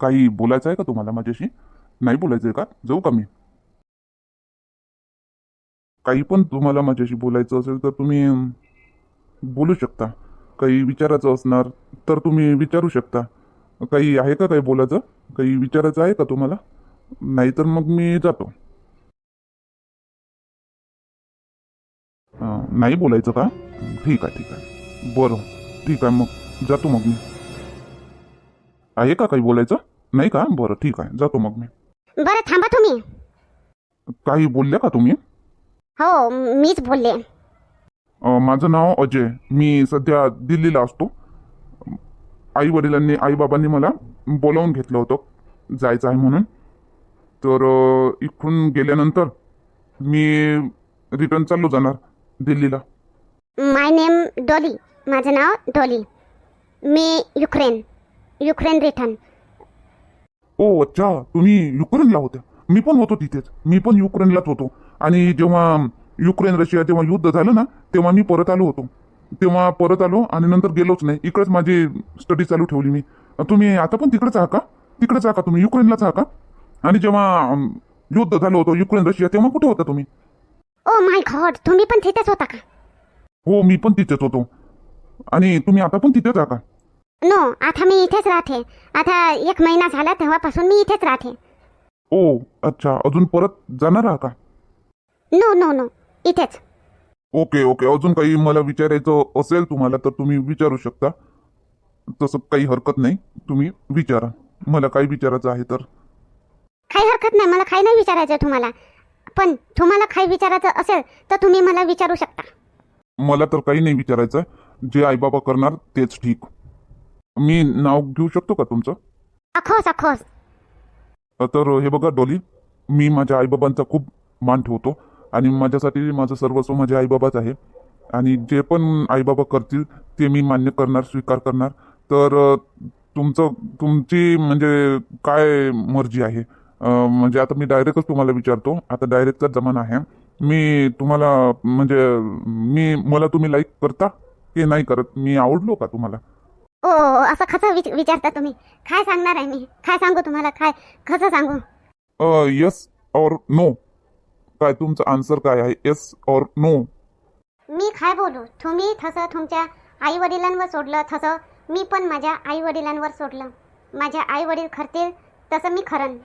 काही बोलायचं आहे का तुम्हाला माझ्याशी? नाही बोलायचं आहे का? जाऊ का मी? काही पण तुम्हाला माझ्याशी बोलायचं असेल तर तुम्ही बोलू शकता. काही विचारायचं असणार तर तुम्ही विचारू शकता. काही आहे का काही बोलायचं? काही विचारायचं आहे का तुम्हाला? नाहीतर मग मी जातो. नाही बोलायचं का? ठीक आहे ठीक आहे. बरं ठीक आहे मग जातो मग मी. आहे का काही बोलायचं? नाही का? बरं ठीक आहे. जातो मग मी. बरं थांबा तुम्ही. काही बोलले का तुम्ही? हो मीच बोलले. अं, माझं नाव अजय. मी सध्या दिल्लीला असतो. आई वडिलांनी आई बाबांनी मला बोलावून घेतलं होतं जायचं आहे म्हणून. तर अं, इकडून गेल्यानंतर मी रिटर्न चाललो जाणार दिल्लीला. My name Dolly. माझं नाव डॉली. मी युक्रेन. युक्रेन रिटर्न ओ अच्छा तुम्ही युक्रेनला होत्या मी पण होतो तिथेच. मी पण युक्रेनलाच होतो. आणि जेव्हा युक्रेन रशिया जेव्हा युद्ध झालं ना तेव्हा मी परत आलो होतो. तेव्हा परत आलो आणि नंतर गेलोच नाही. इकडेच माझी स्टडी चालू ठेवली मी. तुम्ही आता पण तिकडेच आहा का? तिकडेच आहा का तुम्ही? युक्रेनलाच आहा का? आणि जेव्हा युद्ध झालं होतं युक्रेन रशिया तेव्हा कुठे होता तुम्ही? ओ माय गॉड तुम्ही पण तिथेच होता का? हो मी पण तिथेच होतो. आणि तुम्ही आता पण तिथेच आहा का? नो आता मी इथेच राहते. आता एक महिना झाला तेव्हापासून मी इथेच राहते. ओ अच्छा अजून परत जाणार आहा का? नो नो नो इथेच. ओके ओके अजून काही मला विचारायचं असेल तुम्हाला तर तुम्ही विचारू शकता. तसं काही हरकत नाही तुम्ही विचारा. मला काही विचारायचं आहे तर? काही हरकत नाही मला काही नाही विचारायचं तुम्हाला. पण तुम्हाला काही विचारायचं असेल तर तुम्ही मला विचारू शकता. मला तर काही नाही विचारायचं. जे आईबाबा करणार तेच ठीक. मी नाव घेऊ शकतो का तुमचं? अखोस अखोस तर हे बघा डॉली मी माझ्या आईबाबांचा खूप मान ठेवतो आणि माझ्यासाठी माझं सर्वस्व माझे आईबाबाच आहे. आणि जे पण आईबाबा करतील ते मी मान्य करणार स्वीकार करणार. तर तुमचं तुमची म्हणजे काय मर्जी आहे? म्हणजे आता मी डायरेक्टच तुम्हाला विचारतो. आता डायरेक्टचा जमाना आहे. मी तुम्हाला म्हणजे मी मला तुम्ही लाईक करता की नाही करत? मी आवडलो का तुम्हाला? ओ असं कसं विच विचारता तुम्ही. काय सांगणार आहे मी? काय सांगू तुम्हाला? काय कसं सांगू? येस और नो काय तुमचं आन्सर काय आहे? येस और नो मी काय बोलू? तुम्ही तसं तुमच्या आई वडिलांवर सोडलं तसं मी पण माझ्या आई वडिलांवर सोडलं. माझ्या आई वडील करतील तसं मी खरन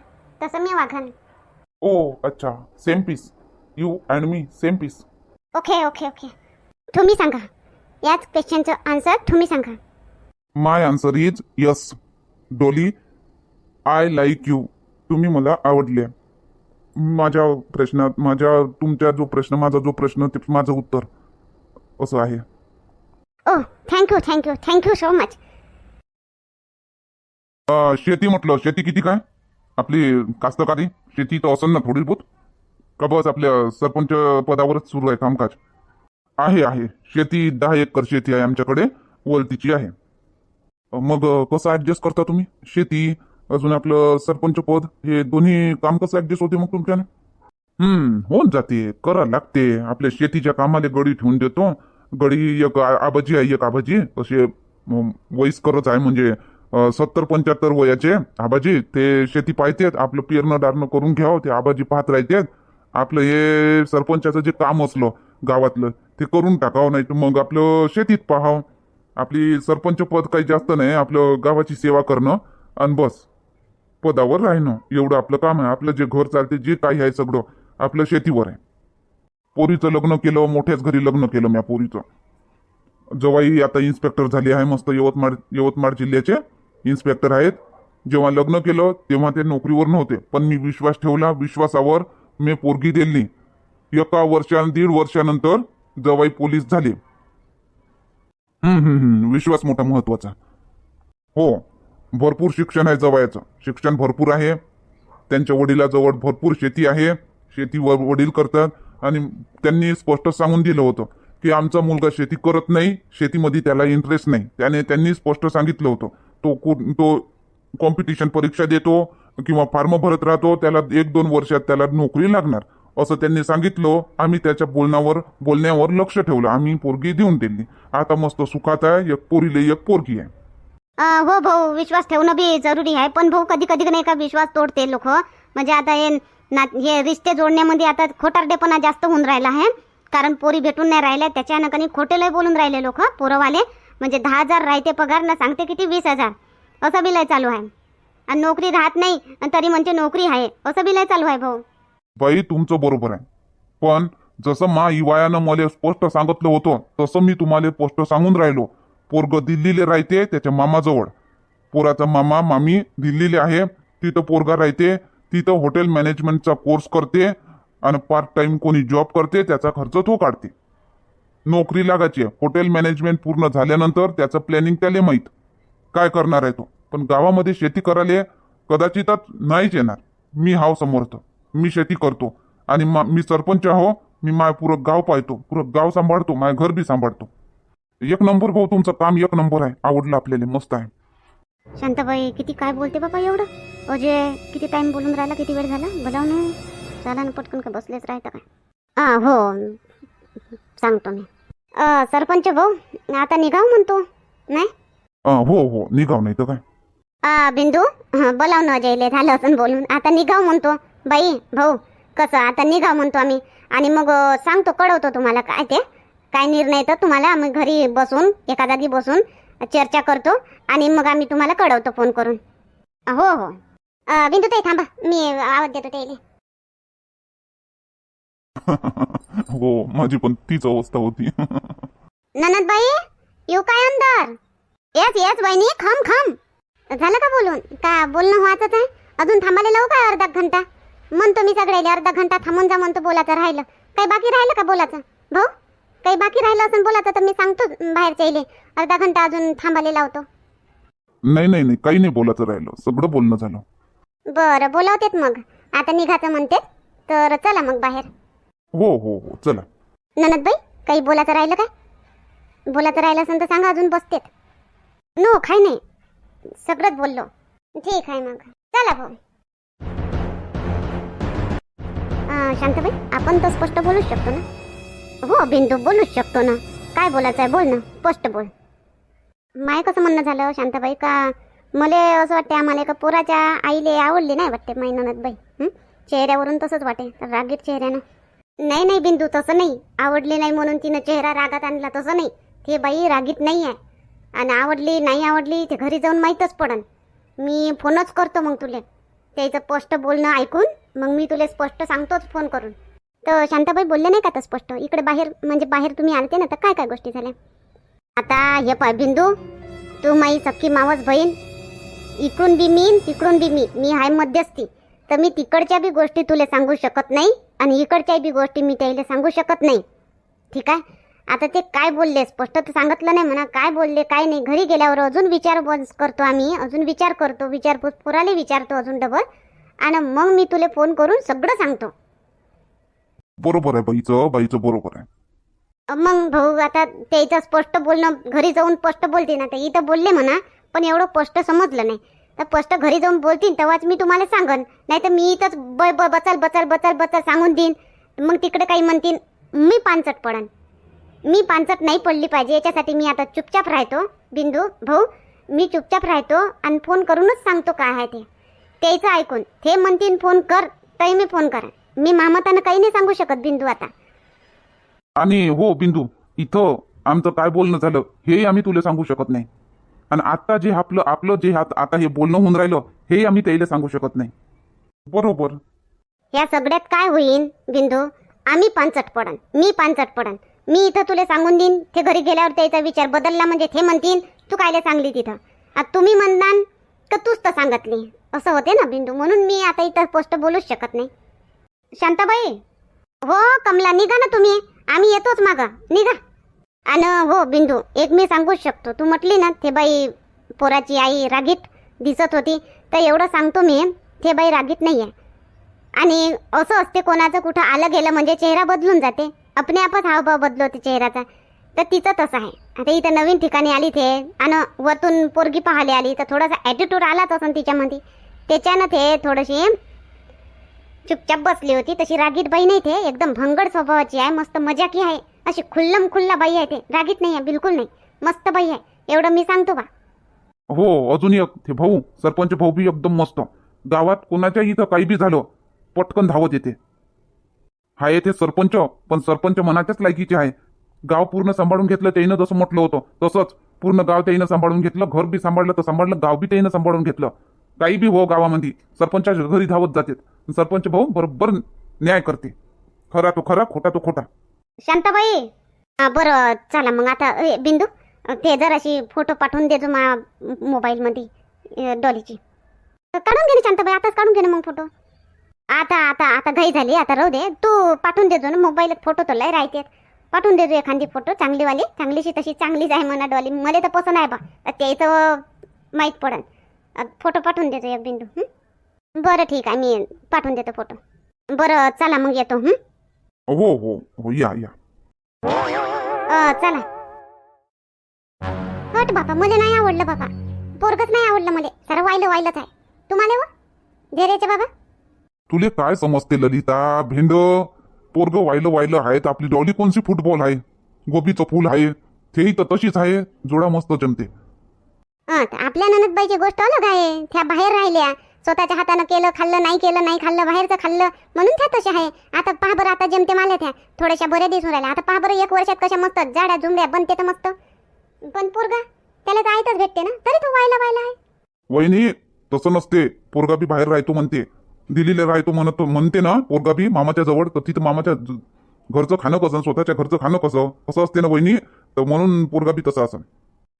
तसं मी वाघन ओ अच्छा same piece you and me same piece okay okay okay तुम्ही सांगा. याच क्वेश्चनचं आन्सर तुम्ही सांगा. My answer is yes. Dolly I like you. तुम्ही मला आवडले. माझ्या प्रश्नात माझ्या तुमच्या जो प्रश्न माझा जो प्रश्न ते माझं उत्तर असं आहे. ओ thank you thank you thank you so much अं, शेती म्हटलं. शेती किती काय? आपली कास्तकारी? शेती तर असेल ना थोडी बहुत. का बस आपल्या सरपंच पदावरच सुरू आहे कामकाज. आहे आहे. शेती दहा एकर शेती आहे आमच्याकडे. वलतीची आहे. मग कसं ऍडजस्ट करता तुम्ही? शेती अजून आपलं सरपंच पद हे दोन्ही काम कसं ऍडजस्ट होते मग तुमच्याने? हम्म होऊन जाते. करा लागते. आपल्या शेतीच्या कामाला गडी ठेवून देतो. गडी एक आबाजी आहे एक आबाजी. असे वयस्करच आहे म्हणजे सत्तर पंच्याहत्तर वयाचे आबाजी. ते शेती पाहतेत. आपलं पेरणं डारणं करून घ्यावं. ते आबाजी पाहत राहतेत. आपलं हे सरपंचाचं जे काम असलं गावातलं ते करून टाकावं. नाही तर मग आपलं शेतीत पाहावं. आपली सरपंच पद काही जास्त नाही आपलं गावाची सेवा करणं आणि बस. पदावर राहणं एवढं आपलं काम आहे. आपलं जे घर चालते जे काही आहे सगळं आपलं शेतीवर आहे. पोरीचं लग्न केलं मोठ्याच घरी लग्न केलं म्या पोरीचं. जवाई आता इन्स्पेक्टर झाली आहे मस्त यवतमाळ यवतमाळ जिल्ह्याचे इन्स्पेक्टर आहेत. जेव्हा लग्न केलं तेव्हा ते नोकरीवर नव्हते. पण मी विश्वास ठेवला विश्वासावर मी पोरगी दिली. एका वर्षा दीड वर्षानंतर जवाई पोलीस झाले. विश्वास मोठा महत्त्वाचा. हो भरपूर शिक्षण आहे जवळचं. शिक्षण भरपूर आहे. त्यांच्या वडिलाजवळ भरपूर शेती आहे. शेती व- वडील करतात. आणि त्यांनी स्पष्ट सांगून दिलं होतं की आमचा मुलगा शेती करत नाही शेतीमध्ये त्याला इंटरेस्ट नाही. त्याने त्यांनी स्पष्ट सांगितलं होतं. तो कु- तो कॉम्पिटिशन परीक्षा देतो किंवा फार्म भरत राहतो. त्याला एक दोन वर्षात त्याला नोकरी लागणार. असं त्यांनी सांगितलं. आम्ही त्याच्या बोलण्यावर बोलण्यावर लक्ष ठेवलं. आम्ही पोरगी देऊन दिली. आता मस्त सुखात आहे. एक पोरीले एक पोरगी आहे. अं, हो भाऊ विश्वास ठेवणं बी जरुरी आहे. पण भाऊ कधी कधी नाही का विश्वास तोडते लोक? म्हणजे आता हे ना हे रिश्ते जोडण्यामध्ये आता खोटारडेपणा जास्त होऊन राहिला आहे. कारण पोरी भेटून नाही राहिल्या त्याच्यानं कधी खोटे लय बोलून राहिले लोक पोरवाले. म्हणजे दहा हजार राहते पगार ना सांगते किती वीस हजार. असं बी लय चालू आहे. आणि नोकरी राहत नाही आणि तरी म्हणजे नोकरी आहे. असं बी लय चालू आहे भाऊ. बाई तुमचं बरोबर आहे. पण जसं मा इवायानं मला स्पष्ट सांगितलं होतं तसं मी तुम्हाला स्पष्ट सांगून राहिलो. पोरग दिल्लीले राहते त्याच्या मामाजवळ. पोराचा मामा मामी दिल्लीले आहे तिथं पोरगा राहते तिथं हॉटेल मॅनेजमेंटचा कोर्स करते आणि पार्ट टाइम कोणी जॉब करते त्याचा खर्च तो काढते. नोकरी लागायची आहे हॉटेल मॅनेजमेंट पूर्ण झाल्यानंतर त्याचं प्लॅनिंग त्याला माहीत. काय करणार आहे तो? पण गावामध्ये शेती करायला कदाचितच नाहीच येणार. मी हाव समर्थ मी शेती करतो. आणि मा- मी सरपंच आहो मी माय पुरं गाव पाहतो. पुरं गाव सांभाळतो. माय घर बी सांभाळतो. एक नंबर भाऊ तुमचं काम एक नंबर आहे. आवडलं आपल्याला मस्त आहे. शांताबाई किती काय बोलते बाबा एवढं? अजय किती टाइम बोलून राहिला? किती वेळ झाला? बोलाव ना. झाला ना पटकन का बसलेच राहता काय? हा हो. सांगतो मी. अं, सरपंच भाऊ आता निघाव म्हणतो नाही? अं, हो हो. निघाव नाही तर काय? आ, बिंदू हं, बोलाव ना अजयले. झालं असं बोलून. आता निघाव म्हणतो. बाई भाऊ कसं? आता निघाव म्हणतो आम्ही. आणि मग सांगतो कळवतो तुम्हाला काय ते. काय निर्णय तर तुम्हाला आम्ही घरी बसून एका जागी बसून चर्चा करतो आणि मग आम्ही तुम्हाला कळवतो फोन करून. हो हो. बिंदू ताई थांबा. मी आवाज देतो त्याला. हो माझी पण तीच अवस्था होती. ननदबाई येऊ काय अंदर? येस येस वहिनी खम खम. झालं का बोलून? का बोलणं व्हायचंच आहे? अजून थांबायला लावू काय अर्धा घंटा? म्हणतो मी सगळ्याला अर्धा घंटा थांबून जा म्हणतो बोलायचं राहिलं. काही बाकी राहिलं का बोलायचं भाऊ काही बाकी राहिलं असं बोलायचं तर मी सांगतो बाहेरच्या इले. अर्धा घंटा अजून थांबायला लावतो. नाही नाही नाही काही नाही बोलायचं राहिलं. सगळं बोलणं झालं. बरं बोलावतेत मग. आता निघायचं म्हणते तर चला मग बाहेर. हो हो हो चला. ननदबाई काही बोलायचं राहिलं काय? बोलायचं राहिलं असेल तर सांगा अजून बसतेत. नो काय नाही. सगळंच बोललो. ठीक आहे मग. चला भाऊ. शांताबाई आपण तर स्पष्ट बोलूच शकतो ना? हो बिंदू बोलूच शकतो ना. काय बोलायचं आहे बोल ना स्पष्ट बोल. माय कसं म्हणणं झालं शांताबाई? का मला असं वाटते आम्हाला का पोराच्या आईले आवडली नाही वाटते माई ननदबाई चेहऱ्यावरून तसंच वाटे रागीट चेहऱ्यानं नाही नाही बिंदू तसं नाही. आवडली नाही म्हणून तिनं चेहरा रागात आणला तसं नाही. ते बाई रागीत नाही आहे. आणि आवडली नाही आवडली ते घरी जाऊन माहीतच पडन. मी फोनच करतो मग तुले. त्याचं स्पष्ट बोलणं ऐकून मग मी तुला स्पष्ट सांगतोच फोन करून. तर शांताबाई बोलले नाही का तर स्पष्ट? इकडे बाहेर म्हणजे बाहेर तुम्ही आलते ना तर काय काय गोष्टी झाल्या? आता हे पाय बिंदू तू माई सख्खी मावस बहीण इकडून बी मी तिकडून बी मी मी हाय मध्यस्थी. तर मी तिकडच्या बी गोष्टी तुला सांगू शकत नाही आणि इकडच्या बी गोष्टी मी त्याला सांगू शकत नाही. ठीक आहे? आता ते काय बोलले? स्पष्ट तर सांगितलं नाही म्हणा. काय बोलले? काय नाही? घरी गेल्यावर अजून विचार बस करतो आम्ही अजून विचार करतो विचारपूस पुराले विचारतो अजून डबल. आणि मग मी तुला फोन करून सगळं सांगतो. बरोबर आहे बाईचं बाईचं बरोबर आहे. मग भाऊ आता त्याचं स्पष्ट बोलणं घरी जाऊन स्पष्ट बोलते ना ते इथं बोलले म्हणा पण एवढं स्पष्ट समजलं नाही. तर स्पष्ट घरी जाऊन बोलतील तेव्हाच मी तुम्हाला सांगन. नाही तर मी इथंच ब ब बचाल बचाल बचाल बचाल सांगून देईन. मग तिकडे काही म्हणतील मी पानचट पडन. मी पानचट नाही पडली पाहिजे याच्यासाठी मी आता चुपचाप राहतो. बिंदू भाऊ मी चुपचाप राहतो आणि फोन करूनच सांगतो काय आहे ते. त्याचं ऐकून ते म्हणतील फोन कर तरी मी फोन करा मी मामतानं काही नाही सांगू शकत बिंदू आता. आणि हो बिंदू इथं आमचं काय बोलणं झालं हे आम्ही तुला सांगू शकत नाही. आणि आता जे आपलं आपलं जे हात आता हे बोलणं होऊन राहिलं हे आम्ही त्याला सांगू शकत नाही. बरोबर. या सगळ्यात काय होईन बिंदू? आम्ही पानचट पडन मी पानचट पडन. मी इथं तुला सांगून देईन ते घरी गेल्यावर त्याचा विचार बदलला म्हणजे ते म्हणतील तू कायला सांगली तिथं? आता तुम्ही म्हणणार का तूच तर सांगितली? असं होते ना बिंदू म्हणून मी आता इथं स्पष्ट बोलूच शकत नाही. शांताबाई हो कमला निघा ना तुम्ही. आम्ही येतोच मागा. निघा. आणि हो बिंदू एक मी सांगूच शकतो. तू म्हटली ना ते बाई पोराची आई रागीत दिसत होती. तर एवढं सांगतो मी ते बाई रागीत नाही आहे आणि असं असते कोणाचं कुठं आलं गेलं म्हणजे चेहरा बदलून जाते. आपणे आपच हावभाव बदलवते चेहऱ्याचा. तर तिचं तसं आहे. आता इथं नवीन ठिकाणी आली ते आणि वरतून पोरगी पाहायला आली तर थोडासा ॲटिट्यूड आलाच असं तिच्यामध्ये. त्याच्यानं ते थोडीशी चुपचाप बसली होती. तशी रागीट बाई नाही ते. एकदम भंगड स्वभावाची आहे. मस्त मजाकी आहे. अशी खुल्लम खुल्ला बाई आहे ते. रागीट नाही आहे. बिलकुल नाही. मस्त बाई आहे. एवढं मी सांगतो बा. हो अजून एक ते भाऊ सरपंच भाऊ बी एकदम मस्त. गावात कोणाच्या इथं काही बी झालं पटकन धावत येते. हाय येथे सरपंच पण सरपंच मनाच्याच लायकीचे आहे. गाव पूर्ण सांभाळून घेतलं त्यानं जसं म्हटलं होतं तसंच. पूर्ण गाव त्यानं सांभाळून घेतलं घर बी सांभाळलं तर सांभाळलं गाव बी त्यानं सांभाळून घेतलं. काही बी हो गावामध्ये सरपंचाच्या घरी धावत जाते सरपंच भाऊ बरोबर न्याय करते. खरा तो खरा खोटा तो खोटा. शांताबाई बर बरं चला मग आता ए, बिंदू ते जराशी फोटो पाठवून देजो मा मोबाईलमध्ये अं, डॉलीची. काढून घे ना शांताबाई आताच काढून घे ना मग फोटो आता आता आता घाई झाली आता राहू दे. तू पाठवून देजो ना मोबाईलात फोटो तर लय राहते पाठवून देजो एखादी फोटो चांगलीवाली. चांगलीशी तशी चांगलीच आहे म्हणा डॉली. मला तर पसंत आहे बा. त्याचं माहीत पडन. फोटो पाठवून देजो एक बिंदू? बरं ठीक आहे मी पाठवून देतो फोटो. बरं चला मग येतो हं? हो हो हो या या. चला. हट बापा मला नाही आवडलं बापा. पोरगच नाही आवडलं मला. सारं वायलं वायलंच आहे. तुम्हाला व? धैर्याचे बाबा. तुले काय समजते ललिता भेंड? पोरग वायलं वायलं आहे आपली डॉली कोणची फुटबॉल आहे? गोबीचं फूल आहे. तेही तर तशीच आहे. जोडा मस्त जमते. तर आपल्या ननदबाईची गोष्ट अलग आहे. त्या बाहेर राहिल्या. स्वतःच्या हातानं केलं खाल्लं नाही केलं नाही खाल्लं बाहेरचं खाल्लं म्हणून त्या तशा आहे. आता पहा बरं आता जमते मला त्या. थोड्याशा बऱ्या दिसून राहिल्या. आता पहा बरं एक वर्षात कशा मस्त जाड्या जुमड्या बनते तर मस्त. पण पोरगा त्याला तर आयतच भेटते ना? तरी तो वायला वायला आहे. वहिनी तसं नसते. पोरगा बी बाहेर राहतो म्हणते. दिल्लीला राहतो म्हणत म्हणते ना पोरगा बी मामाच्या जवळ. तर तिथं मामाच्या ज- घरचं खाणं कसं स्वतःच्या घरचं खाणं कसं? कसं असते ना वहिनी? तर म्हणून पोरगा बी तसा असं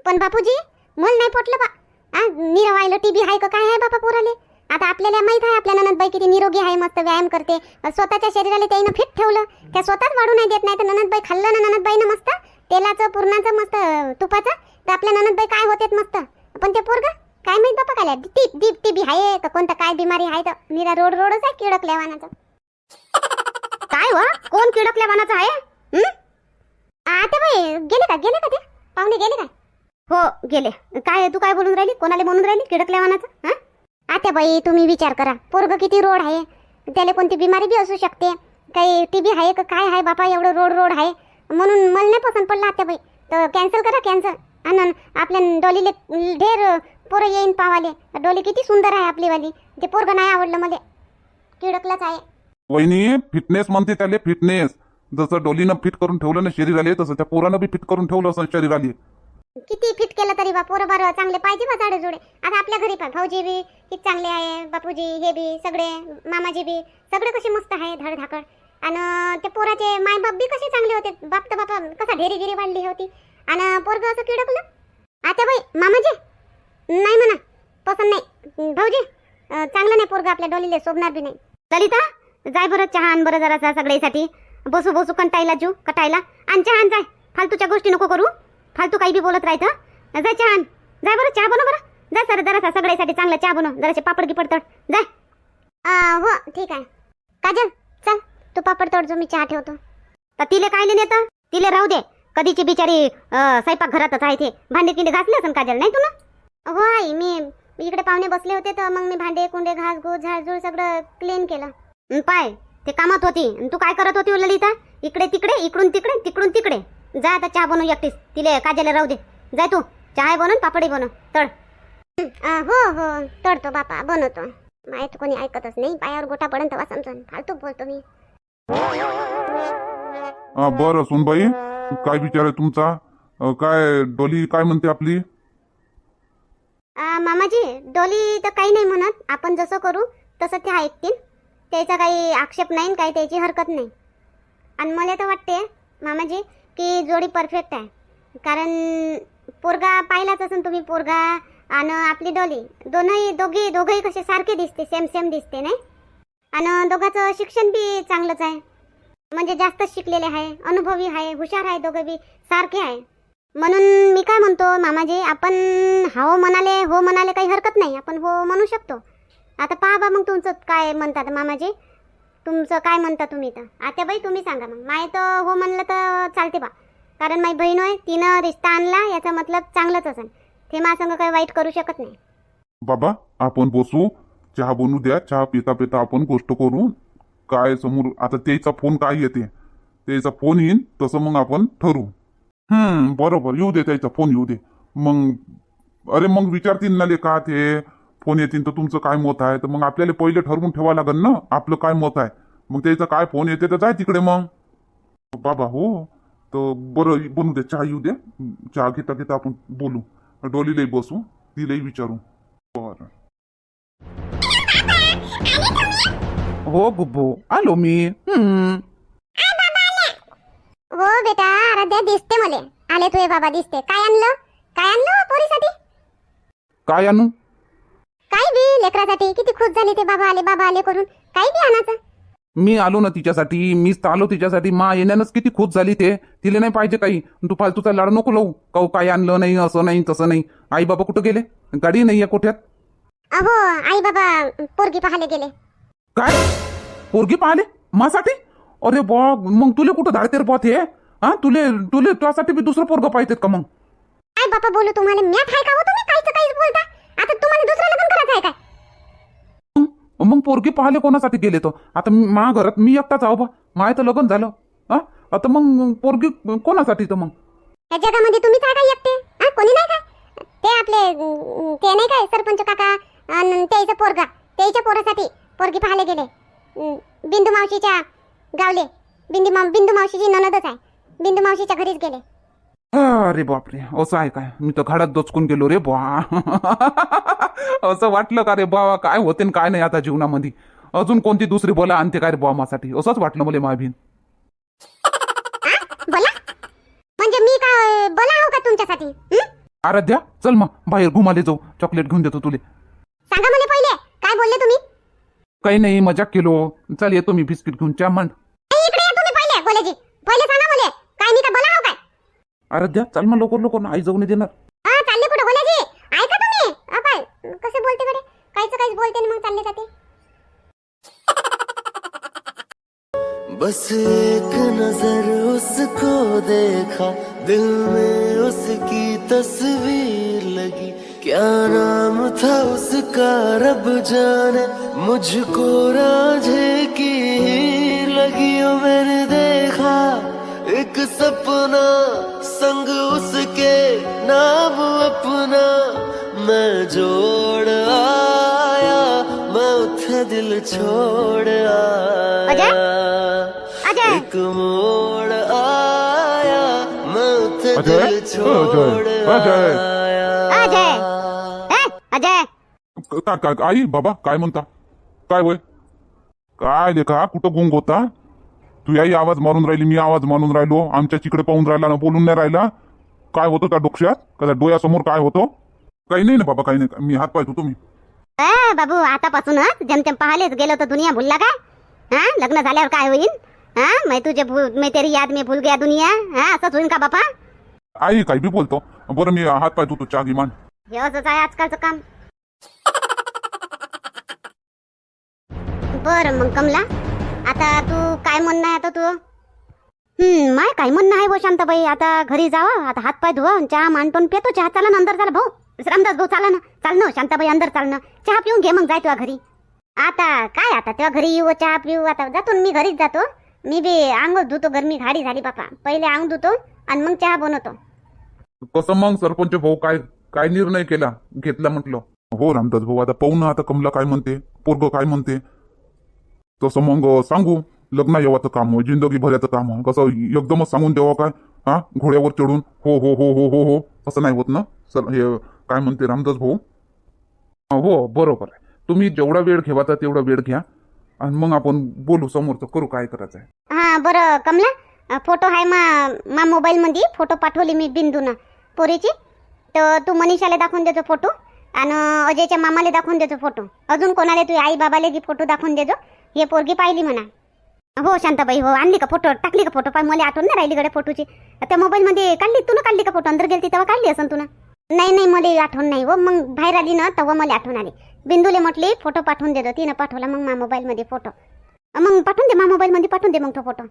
पण बापूजी मला नाही पटलं बा. आ निरवायला टीबी आहे का काय आहे बापा पोराले? आता आपल्याला माहीत आहे आपल्या ननदबाई किती निरोगी आहे मस्त व्यायाम करते. स्वतःच्या शरीराला त्यानं फिट ठेवलं. त्या स्वतःच वाढू नाही देत नाही तर ननदबाई खाल्लं ना ननदबाईनं मस्त? तेलाचं पूर्णाचं मस्त तुपाचं? तर आपल्या ननदबाई काय होतेत मस्त? पण ते पोरग? काय माहीत बापा काय टीप दीप टीबी आहे का कोणतं काय बिमारी आहे तर? निरा रोड रोडच आहे किडकल्या वानाचं काय व? कोण किडकल्या वानाचं आहे आता बाई गेले का? गेले का ते? पाहुणे गेले का? हो गेले. काय तू काय बोलून राहिली? कोणाला म्हणून राहिली? किडकल्या वानाचं? आता बाई तुम्ही विचार करा. पोरग किती रोड आहे. त्याला कोणती बिमारी बी असू शकते. काही टी बी आहे का काय आहे? बापा एवढं रोड रोड आहे. म्हणून मला नाही पसंत पडलं आता बाई. तर कॅन्सल करा कॅन्सल आणि आपल्या डोलीले ढेर पोरं येईन पावाले. डोली किती सुंदर आहे आपलीवाली. ते पोरग नाही आवडलं मला. किडकलाच आहे. वहिनी फिटनेस म्हणते त्याले फिटनेस जसं डोलीनं फिट करून ठेवलं ना शरीराले तसं त्या पोरानं बी फिट करून ठेवलं असं शरीराले. किती फिट केलं तरी बा पोरं बरं चांगले पाहिजे बा झाडे जुडे आता आपल्या घरी पण भाऊजी बी किती चांगले आहे बापूजी हे बी सगळे मामाजी बी सगळे कसे मस्त आहे धडधाकड आणि ते पोराचे मायबाप बी कसे चांगले होते बाप तर बापा कसा ढेरी गिरी वाढली होती. आणि पोरग असं किडकलं. आता बाई मामाजी? नाही म्हणा पसंत नाही. भाऊजी चांगलं नाही पोरग आपल्या डोलीले शोभणार बी नाही. ललिता जाय बरं चहा आण बरं जरासा सगळ्यासाठी. बसू बसू कंटायला जू कटायला. आणि चहा जाय. फालतूच्या गोष्टी नको करू. फालतू काही बी बोलत राहायचं? जाय चहा आण जाय बरं चहा बनव बरं. जा सर जरासा सगळ्यासाठी चांगला चहा बनव. जरासे पापड गिपड तळ जाय हो ठीक आहे. काजल चल. तू पापड तळ जो मी चहा ठेवतो. तर तिले कायले नेतं तिले राहू दे. कधीची बिचारी स्वयंपाक घरातच आहे ते. भांडे किंडे घासले असं काजल नाही तू ना? हो आई मी इकडे पाहुणे बसले होते तर मग मी भांडे कुंडे घास घूस झाडझूड सगळं क्लीन केलं. पाय ते कामात होती. तू काय करत होती ललिता इकडे तिकडे इकडून तिकडे तिकडून तिकडे. जा आता चहा बनव एकटीस तिले काजल राहू दे. जाय तू. चहा बनवून पापडी बनव तळ. अं, हो हो. तळतो बापा. बनवतो. माहीत कोणी ऐकतच नाही. पायावर गोटा पडन तेव्हा समजून. फालतू बोलतो मी. हा बरं सुनबाई. काय विचार आहे तुमचा? अं, काय डोली काय म्हणते आपली? आ, मामाजी डोली तर काही नाही म्हणत. आपण जसं करू तसं ते ऐकतील. त्याचा काही आक्षेप नाही आणि काही त्याची हरकत नाही. आणि मला तर वाटते मामाजी की जोडी परफेक्ट आहे. कारण पोरगा पाहिलाच असेल तुम्ही पोरगा आणि आपली डोली. दोनही दोघी दोघंही कसे सारखे दिसते सेम सेम दिसते नाही? आणि दोघांचं शिक्षण बी चांगलंच आहे. म्हणजे जास्तच शिकलेले आहे अनुभवी आहे हुशार आहे दोघं बी सारखे आहे. म्हणून मी काय म्हणतो मामाजी आपण हो म्हणाले हो म्हणाले काही हरकत नाही. आपण हो म्हणू शकतो. आता पहा बा मग तुमचं काय म्हणतात मामाजी. तुमचं काय म्हणता तुम्ही तर आता बाई तुम्ही सांगा मग. माय तर हो म्हणलं तर चालते बा. कारण माझी बहीण होय तिनं रिश्ता आणला याचा मतलब चांगलंच असेल ते माझ्या काही वाईट करू शकत नाही. बाबा आपण बसू. चहा बनवू द्या. चहा पिता पिता आपण गोष्ट करू. काय समोर आता त्याचा फोन काय येते? त्याचा फोन येईन तसं मग आपण ठरू. हम्म बरोबर. येऊ दे त्याचा फोन येऊ दे. मग अरे मग विचारतील ना ले का ते? फोन येतील तर तुमचं काय मत आहे? तर मग आपल्याला पहिले ठरवून ठेवावं लागेल ना आपलं काय मत आहे? मग त्याचं काय फोन येते तर जाय तिकडे मग. बाबा हो. तर बरं बनू दे चहा येऊ दे. चहा घेता घेता आपण बोलू. डोलीलाही बसू. तिलाही विचारू. बरं. हो गुब्बू आलो मी. हम्म. हो बेटा आराध्या दिसते मले. आले तुझे बाबा दिसते. काय आणलं? काय आणलं पोरीसाठी? काय आणू? लेकरासाठी किती खुश झाली ते बाबा आले बाबा आले करून. काय बी आणायचं. मी आलो ना तिच्यासाठी मीच तर आलो तिच्यासाठी. मा येण्यानंच किती खुश झाली ते. तिला नाही पाहिजे काही. तू फालतूचा लाड नको लावू. काऊ काय आणलं नाही असं नाही तसं नाही. आई बाबा कुठं गेले? गाडी नाही आहे कोठ्यात? अहो आई बाबा पोरगी पाहायला गेले. काय? पोरगी पाहिले मासाठी? अरे बा मग तुले कुठं धाडते रे बॉ ते हा? तुले तुले तुझ्यासाठी बी दुसरं पोरगं पाहिजेत का मग? काय बापा बोलू तुम्हाला मॅट आहे का हो? तुम्ही काहीच काहीच बोलता. आता तुम्हाला दुसरं लग्न करायचं आहे काय? मग पोरगी पाहिले कोणासाठी गेले तो? आता मी- मा घरात मी एकटाच आहो बा माय तर लग्न झालं. हा? आता मग पोरगी कोणासाठी तर मग? या जगामध्ये तुम्ही काय काय एकटे? हा? कोणी नाही का? ते आपले अं, ते नाही काय सरपंच काका आणि त्याचं पोरगा त्याच्या पोरासाठी पोरगी पाहायला गेले. अं, बिंदू मावशीच्या गावले. बिंदू माव बिंदू मावशीची ननदच आहे. बिंदू मावशीच्या घरीच गेले. अरे बापरे असं आहे काय? मी तर घाडात दोचकून गेलो रे बा. असं वाटलं का रे बाबा काय होते काय नाही आता जीवनामध्ये. अजून कोणती दुसरी बोला आणते काय रे बुवा मासाठी? असंच वाटलं मला? बोला? म्हणजे मी काय बोला हो का तुमच्यासाठी? हं? आराध्या चल मग बाहेर घुमाले जाऊ. चॉकलेट घेऊन देतो तुले. सांगा मला पहिले काय बोलले तुम्ही? काही नाही मजाक केलो. चल येतो मी बिस्किट घेऊन. च्या मांड ए, इकडे या तुम्ही पहिले गोलेजी पहिले सांगा मला काय मी काय बोला हो काय आराध्या चल मग लवकर लवकर. आई जाऊन देणार. हा चालले कुठं? गोलेजी ऐका तुम्ही. अपाय कसे बोलते कडे काहीच काहीच बोलते आणि मग चालले जाते. बस एक नजर उसको देखा दिल में उसकी तस्वीर लगी। क्या नाम था उसका रब जाने मुझको राझे की लगी। ओ मैंने देखा एक सपना। संग उसके नाम अपना मैं जोड़ आया मैं उठे दिल छोड़ आया। अजय? एक मोड़ आया मैं उठे अजय? दिल छोड़ अजय? आया। अजय? ए, अजय? का का का- आई बाबा काय म्हणता? काय वय काय लेखा कुठं गुंग होता? तू याही आवाज मारून राहिली मी आवाज मारून राहिलो आमच्या तिकडे पाहून राहिला ना बोलून नाही राहिला. काय होतं त्या डोक्यात? का त्या डोळ्यासमोर काय होतं? काही नाही ना बाबा काही नाही. मी हात पाहतो तुम्ही. ए, बाबू आतापासूनच जेमतेम पाहालेच गेलो तर दुनिया भुलला काय? हा? लग्न झाल्यावर काय होईल हा? मैं तुझे भूल मैं तेरी याद में भूल गया दुनिया? हा? असंच होईल का बापा? आई काही बी बोलतो. बरं मी हात पाहतो तू चहा मान हे असंच आहे आजकालचं काम. बर मग कमला. आता तू काय म्हणणं आहे आता तू? हम्म माय काय म्हणणं आहे भाऊ शांताबाई? आता घरी जावा आता हात पाय धुवा चहा मांडतो पेतो चहा चाला ना अंदर चाला भाऊ. रामदास भाऊ चाला ना. चाल ना शांताबाई अंदर चाल ना. चहा पिऊन घे मग जाय तुझ्या घरी. आता काय आता? तेव्हा घरी येऊ चहा पिऊ. आता जातो मी घरीच जातो. मी बी अंग धुतो गरमी घाडी झाली बापा. पहिले अंग धुतो आणि मग चहा बनवतो. कसं मग सरपंच भाऊ काय काय निर्णय केला? घेतला म्हटलं. हो रामदास भाऊ आता पाहू ना आता कमला काय म्हणते पोरग काय म्हणते. तसं मग सांगू लग्न येवाचं काम हो जिंदगी भऱ्याचं काम हो कसं एकदमच सांगून द्यावं काय हा घोड्यावर चढून हो हो हो हो हो हो असं नाही होत ना सर हे काय म्हणते रामदास भाऊ हो बरोबर आहे तुम्ही जेवढा वेळ घेवाचा तेवढा वेळ घ्या आणि मग आपण बोलू समोरचं करू काय करायचं आहे हा बरं कमला फोटो आहे मा मा मोबाईलमध्ये फोटो पाठवली मी बिंदूनं पोरीची तर तू मनीषाला दाखवून देतो फोटो आणि अजयच्या मामाला दाखवून देतो फोटो अजून कोणाला तू आई बाबाला फोटो दाखवून देतो हे पोरगी पाहिली म्हणा. हो शांताबाई हो आणली का फोटो टाकली का फोटो पाय मला आठवण नाही राहिली गड्या फोटोची त्या मोबाईलमध्ये काढली तू काढली का फोटो अंदर गेलती तेव्हा काढली असं तुला नाही नाही मला आठवण नाही हो. मग बाहेर आली ना तेव्हा मला आठवण आली. बिंदूले म्हटली फोटो पाठवून देतो तिनं पाठवला मग मा मोबाईलमध्ये फोटो मग पाठवून दे मा मोबाईलमध्ये पाठवून दे मग तो फोटो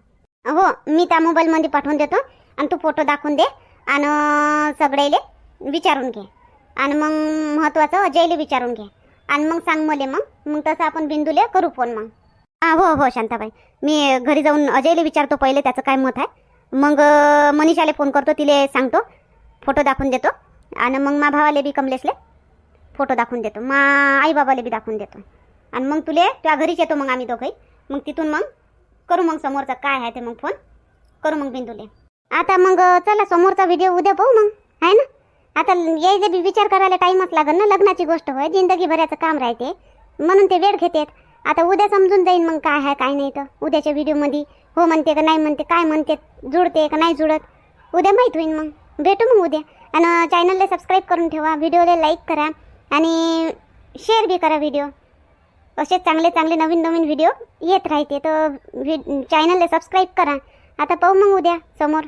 हो मी त्या मोबाईलमध्ये पाठवून देतो आणि तू फोटो दाखवून दे आणि सगळ्याले विचारून घे. आणि मग महत्वाचं अजयले विचारून घे. आणि मग सांग मले मग. मग तसं आपण बिंदूले करू फोन मग. हा हो हो शांताबाई. मी घरी जाऊन अजयले विचारतो पहिले त्याचं काय मत आहे. मग मनीषाला फोन करतो तिले सांगतो. फोटो दाखवून देतो. आणि मग मा भावाले बी कमलेसले फोटो दाखवून देतो. मा आई बाबाले बी दाखवून देतो. आणि मग तुले तुझ्या घरीच येतो मग आम्ही दोघंही. मग तिथून मग करू मग समोरचा काय आहे ते मग फोन करू मग बिंदूले. आता मग चला समोरचा व्हिडिओ उद्या पाहू मग. आहे ना? आता यायचे बी विचार करायला टाईमच लागेल ना लग्नाची गोष्ट होय. जिंदगी भराचं काम राहते. म्हणून ते वेळ घेतात. आता उद्या समजून जाईन मग काय आहे काय नाही तर. उद्याच्या व्हिडिओमध्ये हो म्हणते का नाही म्हणते काय म्हणते जुळते का नाही जुळत. उद्या माहीत होईन मग. भेटू मग उद्या. आणि चॅनलला सबस्क्राईब करून ठेवा व्हिडिओला लाईक करा आणि शेअर बी करा व्हिडिओ असेच चांगले चांगले नवीन नवीन व्हिडिओ येत राहते तर चॅनलला सबस्क्राईब करा. आता पाहू मग उद्या समोर.